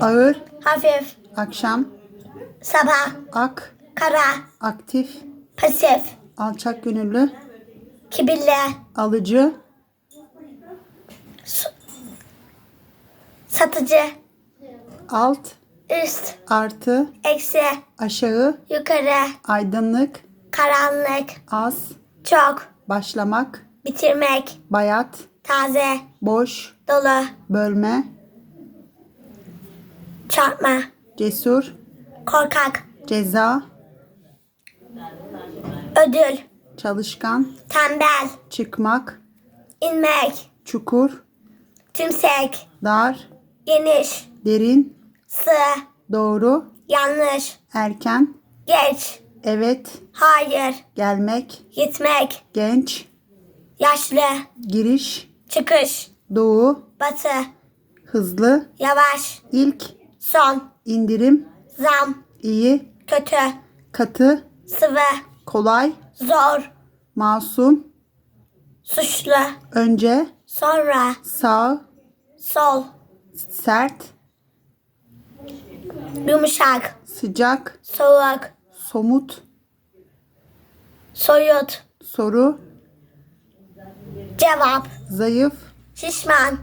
ağır, hafif, akşam, sabah, ak, kara, aktif, pasif, alçak gönüllü, kibirli, alıcı, satıcı, alt, üst, artı, eksi, aşağı, yukarı, aydınlık, karanlık, az, çok, başlamak, bitirmek, bayat, taze, boş, dolu, bölme, çarpma, cesur, korkak, ceza, ödül, çalışkan, tembel, çıkmak, inmek, çukur, tümsek, dar, geniş, derin, sığ, doğru, yanlış, erken, geç, evet, hayır, gelmek, gitmek, genç, yaşlı, giriş, çıkış, doğu, batı, hızlı, yavaş, ilk, son, indirim, zam, iyi, kötü, katı, sıvı, kolay, zor, masum, suçlu, önce, sonra, sağ, sol, sert, yumuşak, sıcak, soğuk, somut, soyut, soru, cevap, zayıf, şişman,